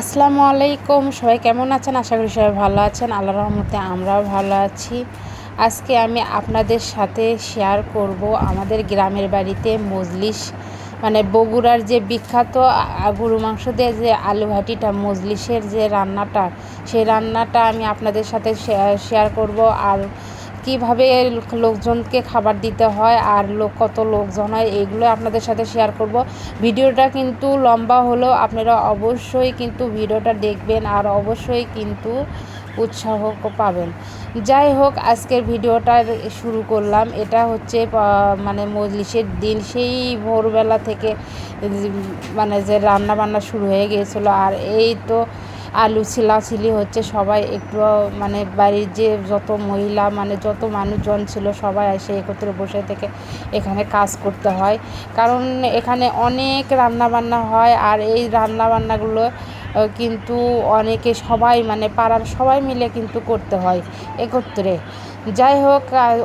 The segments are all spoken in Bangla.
আসসালামু আলাইকুম। সবাই কেমন আছেন? আশা করি সবাই ভালো আছেন। আল্লাহ রহমতে আমরাও ভালো আছি। আজকে আমি আপনাদের সাথে শেয়ার করব আমাদের গ্রামের বাড়িতে মজলিস মানে বগুড়ার যে বিখ্যাত গরু মাংস দিয়ে যে আলু ভাটিটা মজলিসের যে রান্নাটা, সেই রান্নাটা আমি আপনাদের সাথে শেয়ার করব। আর কীভাবে লোকজনকে খাবার দিতে হয় আর লোক কত লোকজন হয় এইগুলো আপনাদের সাথে শেয়ার করব। ভিডিওটা কিন্তু লম্বা হলেও আপনারা অবশ্যই কিন্তু ভিডিওটা দেখবেন আর অবশ্যই কিন্তু উৎসাহ পাবেন। যাই হোক, আজকের ভিডিওটা শুরু করলাম। এটা হচ্ছে মানে মজলিসের দিন। সেই ভোরবেলা থেকে মানে যে রান্না বান্না শুরু হয়ে গিয়েছিল আর এই তো আলু ছিলাছিলি হচ্ছে সবাই একটু মানে বাড়ির যে যত মহিলা মানে যত মানুষজন ছিল সবাই এসে একত্রে বসে থেকে এখানে কাজ করতে হয়। কারণ এখানে অনেক রান্নাবান্না হয় আর এই রান্নাবান্নাগুলো কিন্তু অনেকে সবাই মানে পাড়ার সবাই মিলে কিন্তু করতে হয় একত্রে। যাই হোক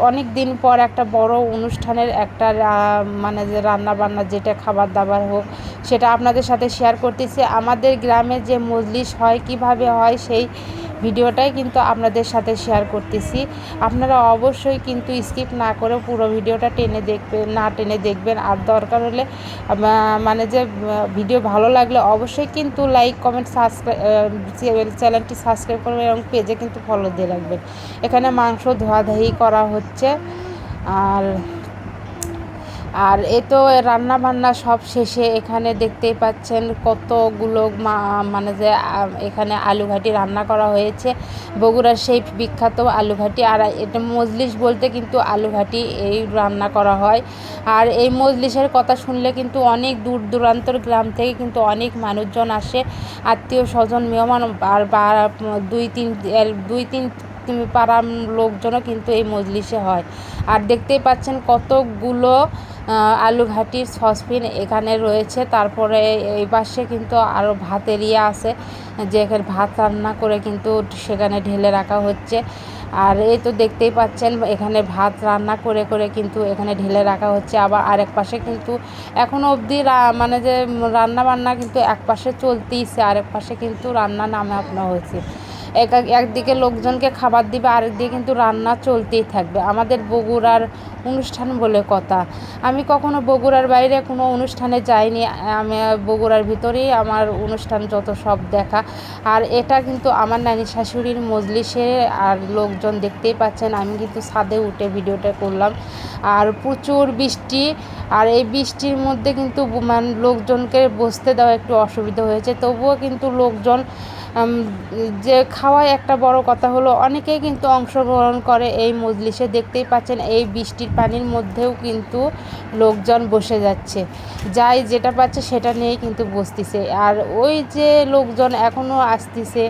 অনেক দিন পর একটা বড় অনুষ্ঠানের একটা মানে যে রান্না বান্না যেটা খাবার দাবার হোক, সেটা আপনাদের সাথে শেয়ার করতেছি। আমাদের গ্রামে যে মজলিস হয়, কীভাবে হয়, সেই ভিডিওটাই কিন্তু আপনাদের সাথে শেয়ার করতেছি। আপনারা অবশ্যই কিন্তু স্কিপ না করে পুরো ভিডিওটা টেনে দেখবেন, না টেনে দেখবেন। আর দরকার হলে মানে যে ভিডিও ভালো লাগলে অবশ্যই কিন্তু লাইক কমেন্ট সাবস্ক্রাইব চ্যানেলটি সাবস্ক্রাইব করবেন এবং পেজে কিন্তু ফলো দিয়ে রাখবেন। এখানে মাংস ধোয়াধাহি করা হচ্ছে। আর আর এ তো রান্না বান্না সব শেষে এখানে দেখতেই পাচ্ছেন কতগুলো মানে যে এখানে আলু ঘাটি রান্না করা হয়েছে। বগুড়ার সেই বিখ্যাত আলু ঘাটি আর এটা মজলিস বলতে কিন্তু আলু ঘাটি এই রান্না করা হয়। আর এই মজলিসের কথা শুনলে কিন্তু অনেক দূর দূরান্তর গ্রাম থেকে কিন্তু অনেক মানুষজন আসে। আত্মীয় স্বজন, মেহমান, আর বা- দুই তিন দুই তিন তিন পাড়ার লোকজনও কিন্তু এই মজলিসে হয়। আর দেখতেই পাচ্ছেন কতগুলো আহ, আলু ঘাটির সসপিন এখানে রয়েছে। তারপরে এই পাশে কিন্তু আরও ভাত এরিয়া আছে যে এখানে ভাত রান্না করে কিন্তু সেখানে ঢেলে রাখা হচ্ছে। আর এই তো দেখতেই পাচ্ছেন এখানে ভাত রান্না করে করে কিন্তু এখানে ঢেলে রাখা হচ্ছে। আবার আরেক পাশে কিন্তু এখনও অবধি মানে যে রান্না বান্না কিন্তু এক পাশে চলতেইছে আরেক পাশে কিন্তু রান্না নামে আপনা হয়েছে। এক এক- একদিকে লোকজনকে খাবার দিবে, আরেকদিকে কিন্তু রান্না চলতেই থাকবে। আমাদের বগুড়ার অনুষ্ঠান বলে কথা। আমি কখনো বগুড়ার বাইরে কোনো অনুষ্ঠানে যাইনি। আমি বগুড়ার ভিতরেই আমার অনুষ্ঠান যত সব দেখা। আর এটা কিন্তু আমার নানি শাশুড়ির মজলিসে আর লোকজন দেখতেই পাচ্ছেন। আমি কিন্তু ছাদে উঠে ভিডিওটা করলাম। আর প্রচুর বৃষ্টি। আর এই বৃষ্টির মধ্যে কিন্তু মানে লোকজনকে বসতে দেওয়া একটু অসুবিধা হয়েছে। তবুও কিন্তু লোকজন যে খাওয়ায় একটা বড় কথা হলো, অনেকেই কিন্তু অংশগ্রহণ করে এই মজলিসে। দেখতেই পাচ্ছেন, এই বৃষ্টির পানির মধ্যেও কিন্তু লোকজন বসে যাচ্ছে। যাই যেটা পাচ্ছে সেটা নিয়েই কিন্তু বসতেছে। আর ওই যে লোকজন এখনও আসতেছে,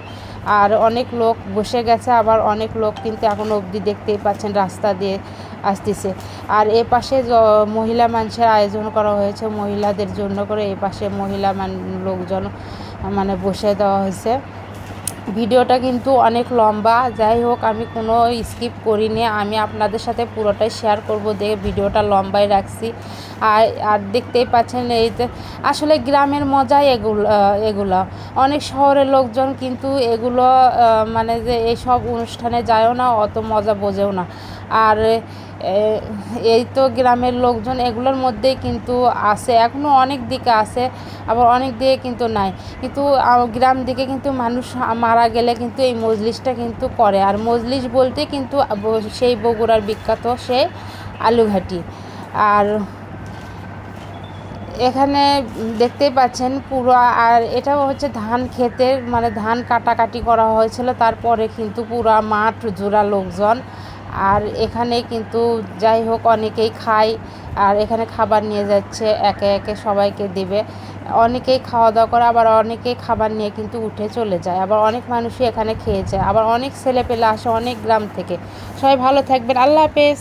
আর অনেক লোক বসে গেছে, আবার অনেক লোক কিন্তু এখনও অবধি দেখতেই পাচ্ছেন রাস্তা দিয়ে আসতেছে। আর এ পাশে মহিলা মানুষের আয়োজন করা হয়েছে। মহিলাদের জন্য করে এ পাশে মহিলা মান, লোকজন মানে বসে দেওয়া হয়েছে। ভিডিওটা কিন্তু অনেক লম্বা। যাই হোক, আমি কোনো স্কিপ করিনি। আমি আপনাদের সাথে পুরোটাই শেয়ার করব দেখে ভিডিওটা লম্বাই রাখছি। আর আর দেখতেই পাচ্ছেন এই আসলে গ্রামের মজাই এগুলো এগুলো। অনেক শহরের লোকজন কিন্তু এগুলো মানে যে এইসব অনুষ্ঠানে যায়ও না, অত মজা বোঝেও না। আর এই তো গ্রামের লোকজন এগুলোর মধ্যেই কিন্তু আছে। এখনও অনেক দিকে আছে, আবার অনেক দিকে কিন্তু নাই। কিন্তু গ্রাম দিকে কিন্তু মানুষ মারা গেলে কিন্তু এই মজলিসটা কিন্তু করে। আর মজলিস বলতে কিন্তু সেই বগুড়ার বিখ্যাত সেই আলুঘাটি। আর এখানে দেখতেই পাচ্ছেন পুরো, আর এটাও হচ্ছে ধান ক্ষেতের মানে ধান কাটাকাটি করা হয়েছিল। তারপরে কিন্তু পুরো মাঠ জোড়া লোকজন। আর এখানে কিন্তু যাই হোক, অনেকেই খায়। আর এখানে খাবার নিয়ে যাচ্ছে, একে একে সবাইকে দিবে। অনেকেই খাওয়া দাওয়া করে, আবার অনেকেই খাবার নিয়ে কিন্তু উঠে চলে যায়। আবার অনেক মানুষই এখানে খেয়ে যায়। আবার অনেক ছেলেপেলে আসে অনেক গ্রাম থেকে। সবাই ভালো থাকবেন। আল্লাহ হাফেজ।